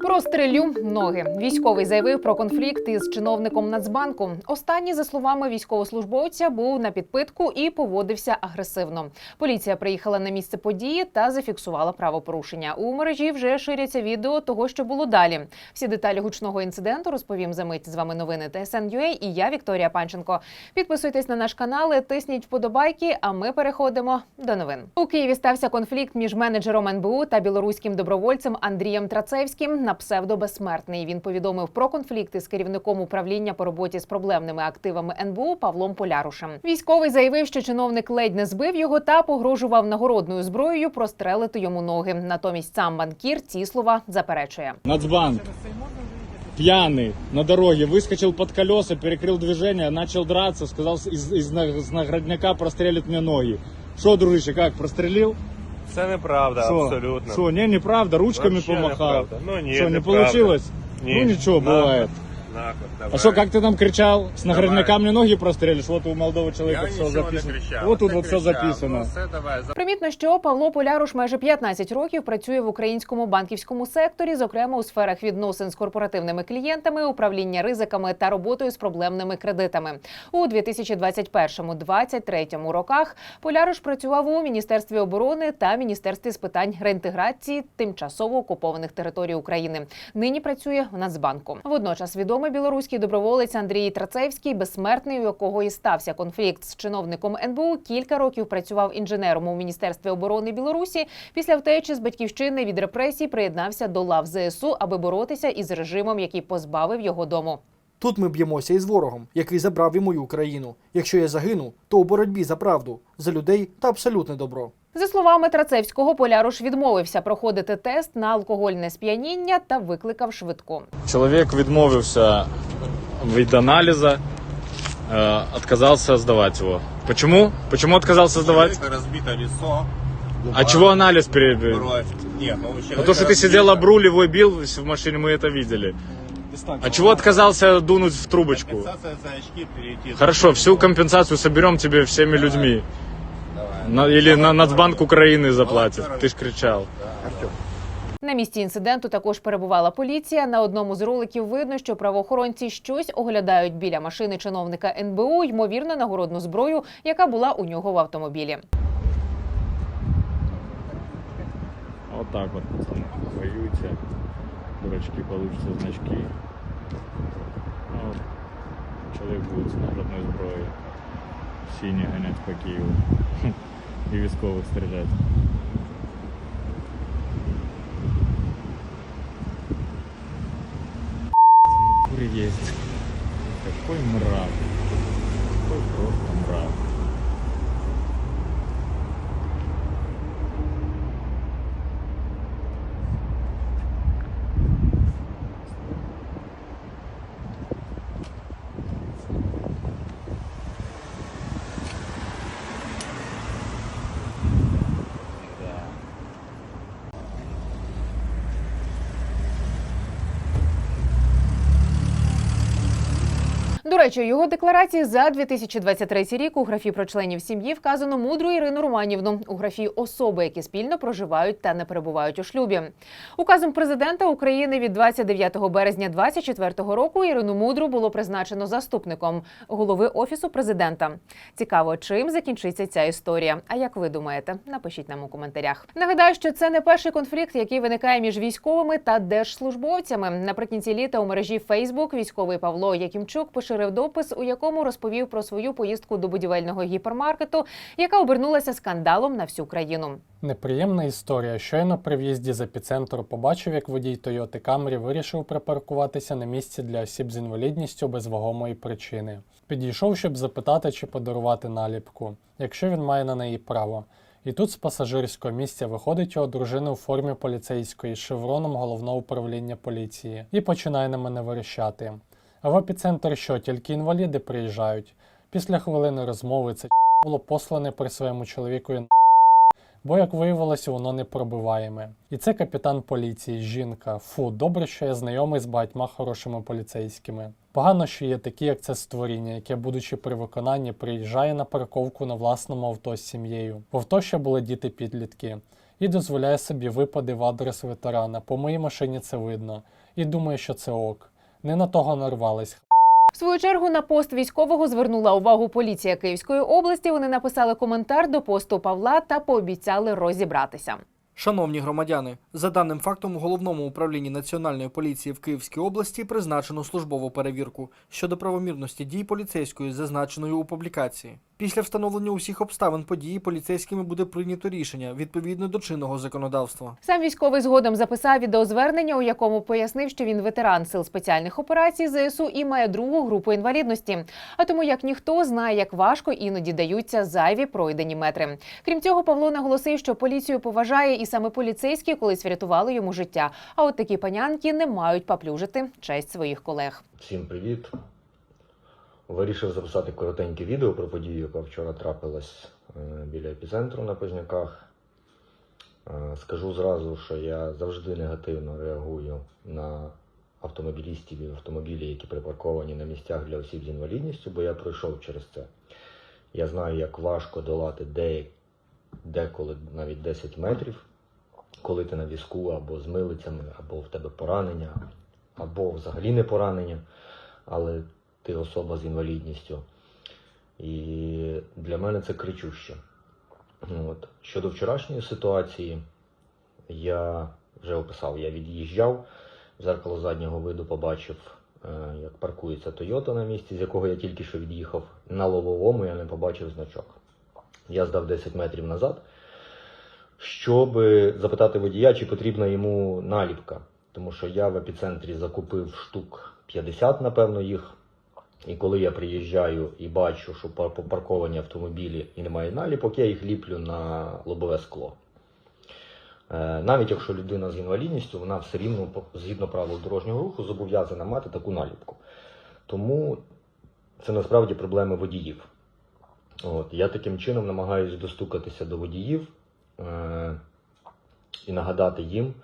Прострелю ноги. Військовий заявив про конфлікт із чиновником Нацбанку. Останній, за словами військовослужбовця, був на підпитку і поводився агресивно. Поліція приїхала на місце події та зафіксувала правопорушення. У мережі вже ширяться відео того, що було далі. Всі деталі гучного інциденту розповім за мить. З вами новини ТСН.UA і я Вікторія Панченко. Підписуйтесь на наш канал, тисніть вподобайки. А ми переходимо до новин. У Києві стався конфлікт між менеджером НБУ та білоруським добровольцем Андрієм Трацевським на псевдо безсмертний. Він повідомив про конфлікти з керівником управління по роботі з проблемними активами НБУ Павлом Полярушем. Військовий заявив, що чиновник ледь не збив його та погрожував нагородною зброєю прострелити йому ноги. Натомість сам банкір ці слова заперечує. Нацбанк пьяный на дороге выскочил под колеса, перекрыл движение, начал драться, сказал из, из, на- из наградняка прострелит мне ноги. Что, дружище, как, прострелил? Це неправда, Шо? абсолютно. Что, не, неправда, ручками Вообще помахав. неправда. Ну ні, Что, не неправда. получилось? Ні. Ну ничего, Нахуй, бывает. Нахуй, давай. А что, как ты там кричал? С наградника Давай. ноги прострелишь? Вот у молодого человека Я все нічого не записано. кричав. Вот тут Ти вот все кричав. записано. Ну, все, давай, за- Примітно, що Павло Поляруш майже 15 років працює в українському банківському секторі, зокрема у сферах відносин з корпоративними клієнтами, управління ризиками та роботою з проблемними кредитами. У 2021-2023 роках Поляруш працював у міністерстві оборони та міністерстві з питань реінтеграції тимчасово окупованих територій України. Нині працює в Нацбанку. Водночас відомий білоруський доброволець Андрій Трацевський, безсмертний, у якого і стався конфлікт з чиновником НБУ, кілька років працював інженером у міністерстві оборони Білорусі. Після втечі з батьківщини від репресій приєднався до лав ЗСУ, аби боротися із режимом, який позбавив його дому. Тут ми б'ємося із ворогом, який забрав і мою Україну. Якщо я загину, то у боротьбі за правду, за людей та абсолютне добро. За словами Трацевського, Поляруш відмовився проходити тест на алкогольне сп'яніння та викликав швидку. Человек відмовився від анализа, э, отказался сдавать его. Почему? Почему отказался сдавать? Человека разбито лицо. А чего анализ перед... Кровь. Нет, ну, у Ну человека то, что ты разбито. сидел обруль, его и бил в машине, мы это видели. А чего отказался дунуть в трубочку? Компенсация за очки перейти. Хорошо, всю компенсацию соберем тебе всеми людьми. Давай. На- или на Нацбанк Украины заплатит. Ты ж кричал. На місці інциденту також перебувала поліція. На одному з роликів видно, що правоохоронці щось оглядають біля машини чиновника НБУ, ймовірно, нагородну зброю, яка була у нього в автомобілі. Вот так вот, пацаны. Воюйте. Дурачки получатся значки. А вот человек будет с наградной зброей. Синий гонять по Киеву. і військових стріляти. есть? Какой мрак. Какой просто мрак. Речі, у його декларації за 2023 рік у графі про членів сім'ї вказано мудру Ірину Романівну у графі особи, які спільно проживають та не перебувають у шлюбі. Указом президента України від 29 березня 2024 року Ірину Мудру було призначено заступником голови офісу президента. Цікаво, чим закінчиться ця історія. А як ви думаєте? Напишіть нам у коментарях. Нагадаю, що це не перший конфлікт, який виникає між військовими та держслужбовцями. Наприкінці літа у мережі Facebook військовий Павло Якимчук поширив допис, у якому розповів про свою поїздку до будівельного гіпермаркету, яка обернулася скандалом на всю країну. Неприємна історія. Щойно при в'їзді з епіцентру побачив, як водій Тойоти Камрі вирішив припаркуватися на місці для осіб з інвалідністю без вагомої причини. Підійшов, щоб запитати, чи подарувати наліпку, якщо він має на неї право. І тут з пасажирського місця виходить його дружина у формі поліцейської з шевроном головного управління поліції і починає на мене верещати. А в епіцентр що, тільки інваліди приїжджають? Після хвилини розмови це було послане при своєму чоловікові бо, як виявилося, воно непробиваєме. І це капітан поліції, жінка. Фу, добре, що я знайомий з багатьма хорошими поліцейськими. Погано, що є такі, як це створіння, яке, будучи при виконанні, приїжджає на парковку на власному авто з сім'єю. В авто ще були діти підлітки. і дозволяє собі випади в адрес ветерана. По моїй машині це видно. І думаю, що це ок. Не на того нарвались. В свою чергу на пост військового звернула увагу поліція Київської області. Вони написали коментар до посту Павла та пообіцяли розібратися. Шановні громадяни, за даним фактом у головному управлінні Національної поліції в Київській області призначено службову перевірку щодо правомірності дій поліцейської, зазначеної у публікації. Після встановлення усіх обставин події поліцейськими буде прийнято рішення відповідно до чинного законодавства. Сам військовий згодом записав відеозвернення, у якому пояснив, що він ветеран сил спеціальних операцій ЗСУ і має другу групу інвалідності. А тому як ніхто знає, як важко іноді даються зайві пройдені метри. Крім цього, Павло наголосив, що поліцію поважає, і саме поліцейські колись врятували йому життя. А от такі панянки не мають поплюжити честь своїх колег. Всім привіт! Вирішив записати коротеньке відео про подію, яка вчора трапилась е, біля епіцентру на Позняках. Е, Скажу зразу, що я завжди негативно реагую на автомобілістів і автомобілі, які припарковані на місцях для осіб з інвалідністю, бо я пройшов через це. Я знаю, як важко долати де, деколи навіть 10 метрів, коли ти на візку або з милицями, або в тебе поранення, або взагалі не поранення, але ти особа з інвалідністю. І для мене це кричуще. От. Щодо вчорашньої ситуації, я вже описав, я від'їжджав, в зеркало заднього виду побачив, е, як паркується Тойота на місці, з якого я тільки що від'їхав. На лобовому я не побачив значок. Я здав 10 метрів назад, щоб запитати водія, чи потрібна йому наліпка. Тому що я в епіцентрі закупив штук 50, напевно, їх. І коли я приїжджаю і бачу, що пар- попарковані автомобілі і немає наліпок, я їх ліплю на лобове скло. Е, Навіть якщо людина з інвалідністю, вона все рівно згідно правил дорожнього руху зобов'язана мати таку наліпку. Тому це насправді проблеми водіїв. От, я таким чином намагаюся достукатися до водіїв е- і нагадати їм,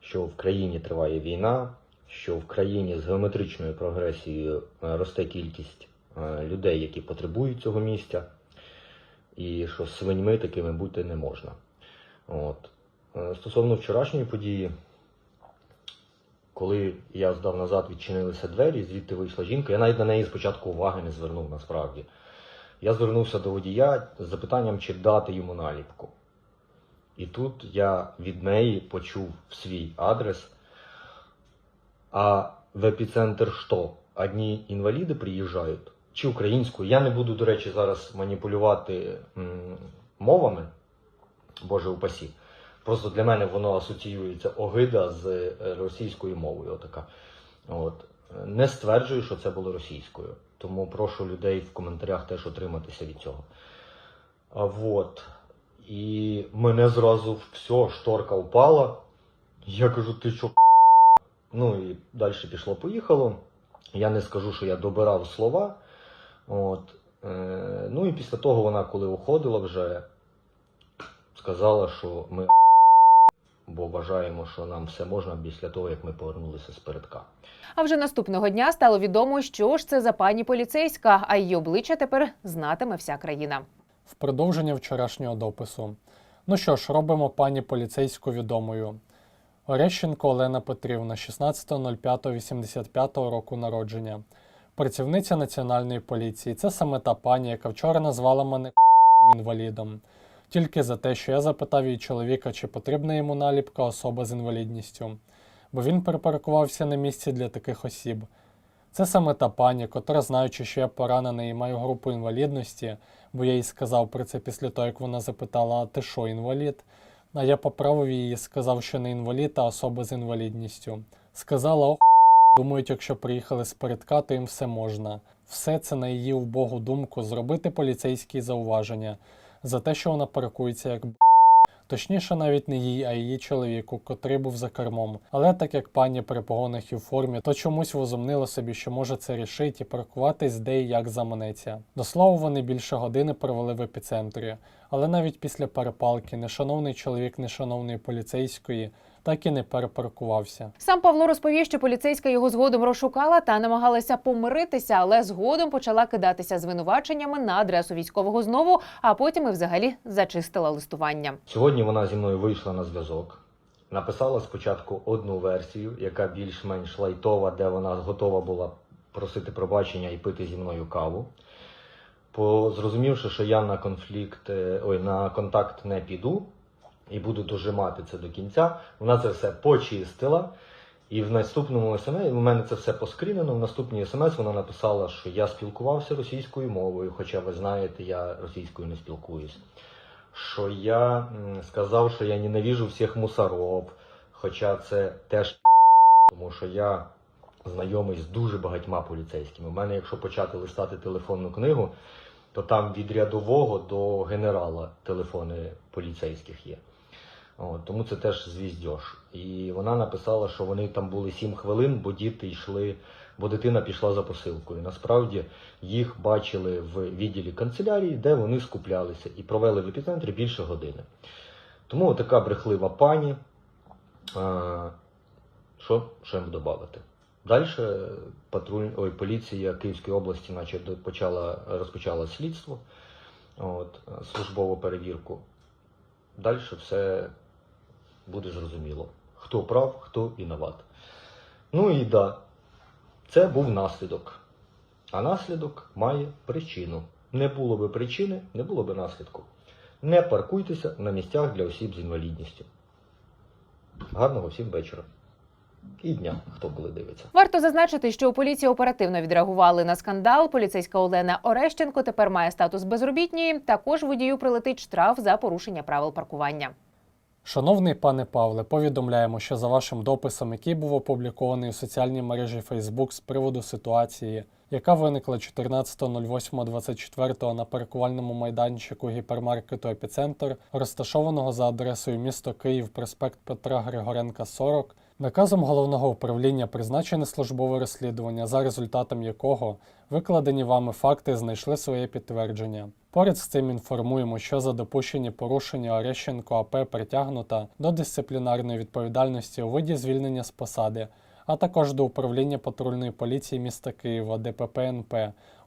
що в країні триває війна, що в країні з геометричною прогресією е, росте кількість е, людей, які потребують цього місця, і що свиньми такими бути не можна. От. Е, Стосовно вчорашньої події, коли я здав назад, відчинилися двері, звідти вийшла жінка. Я навіть на неї спочатку уваги не звернув насправді. Я звернувся до водія з запитанням, чи дати йому наліпку. І тут я від неї почув свій адрес. А в епіцентр що? Одні інваліди приїжджають? Чи українською? Я не буду, до речі, зараз маніпулювати мовами, Боже упасі. Просто для мене воно асоціюється огида з е, російською мовою. Отака. От. Не стверджую, що це було російською. Тому прошу людей в коментарях теж отриматися від цього. А вот. І мене зразу все, шторка впала. Я кажу, ти що? Ну і далі пішло-поїхало. Я не скажу, що я добирав слова. От. Е, ну і після того вона, коли уходила, вже сказала, що ми бо вважаємо, що нам все можна після того, як ми повернулися з передка. А вже наступного дня стало відомо, що ж це за пані поліцейська, а її обличчя тепер знатиме вся країна. В продовження вчорашнього допису. Ну що ж, робимо пані поліцейську відомою. Орещенко Олена Петрівна, 16.05.85 року народження. Працівниця Національної поліції. Це саме та пані, яка вчора назвала мене інвалідом. Тільки за те, що я запитав її чоловіка, чи потрібна йому наліпка особа з інвалідністю, бо він перепаркувався на місці для таких осіб. Це саме та пані, котра, знаючи, що я поранений і маю групу інвалідності, бо я їй сказав про це після того, як вона запитала, а ти що, інвалід? А я поправив її і сказав, що не інвалід, а особа з інвалідністю. Сказала, ох, думають, якщо приїхали з передка, то їм все можна. Все це на її убогу думку зробити поліцейські зауваження за те, що вона паркується як б***. Точніше, навіть не їй, а її чоловіку, котрий був за кермом. Але так як пані при погонах і в формі, то чомусь возумнила собі, що може це рішить і паркуватись де і як заманеться. До слова, вони більше години провели в епіцентрі. Але навіть після перепалки нешановний чоловік нешановної поліцейської так і не перепаркувався. Сам Павло розповів, що поліцейська його згодом розшукала та намагалася помиритися, але згодом почала кидатися звинуваченнями на адресу військового знову, а потім і взагалі зачистила листування. Сьогодні вона зі мною вийшла на зв'язок. Написала спочатку одну версію, яка більш-менш лайтова, де вона готова була просити пробачення і пити зі мною каву. По, зрозумівши, що я на конфлікт, е, ой, на контакт не піду і буду дожимати це до кінця, вона це все почистила. І в наступному смс, у мене це все поскрінено, в наступній смс вона написала, що я спілкувався російською мовою, хоча ви знаєте, я російською не спілкуюсь що я сказав, що я ненавижу всіх мусоров, хоча це теж тому що я знайомий з дуже багатьма поліцейськими. У мене, якщо почати листати телефонну книгу, то там від рядового до генерала телефони поліцейських є. От, тому це теж звіздьош. І вона написала, що вони там були 7 хвилин, бо діти йшли, бо дитина пішла за посилкою. Насправді їх бачили в відділі канцелярії, де вони скуплялися і провели в епіцентрі більше години. Тому така брехлива пані. А, що ще додати? Далі патруль, ой, поліція Київської області наче почала, розпочала слідство, от, службову перевірку. Далі все буде зрозуміло, хто прав, хто виноват. Ну і да, це був наслідок. А наслідок має причину. Не було би причини, не було би наслідку. Не паркуйтеся на місцях для осіб з інвалідністю. Гарного всім вечора. І дня, хто коли дивиться. Варто зазначити, що у поліції оперативно відреагували на скандал. Поліцейська Олена Орещенко тепер має статус безробітної. Також водію прилетить штраф за порушення правил паркування. Шановний пане Павле, повідомляємо, що за вашим дописом, який був опублікований у соціальній мережі Facebook з приводу ситуації, яка виникла 14.08.24 на паркувальному майданчику гіпермаркету Епіцентр, розташованого за адресою місто Київ, проспект Петра Григоренка, 40, наказом головного управління призначене службове розслідування, за результатом якого викладені вами факти знайшли своє підтвердження. Поряд з цим інформуємо, що за допущені порушення Орещенко АП притягнута до дисциплінарної відповідальності у виді звільнення з посади, а також до управління патрульної поліції міста Києва ДПП НП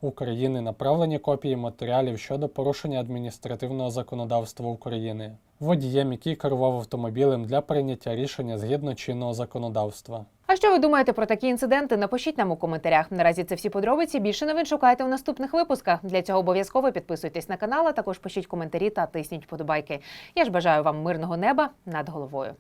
України направлені копії матеріалів щодо порушення адміністративного законодавства України водієм, який керував автомобілем для прийняття рішення згідно чинного законодавства. А що ви думаєте про такі інциденти? Напишіть нам у коментарях. Наразі це всі подробиці. Більше новин шукайте у наступних випусках. Для цього обов'язково підписуйтесь на канал, а також пишіть коментарі та тисніть вподобайки. Я ж бажаю вам мирного неба над головою.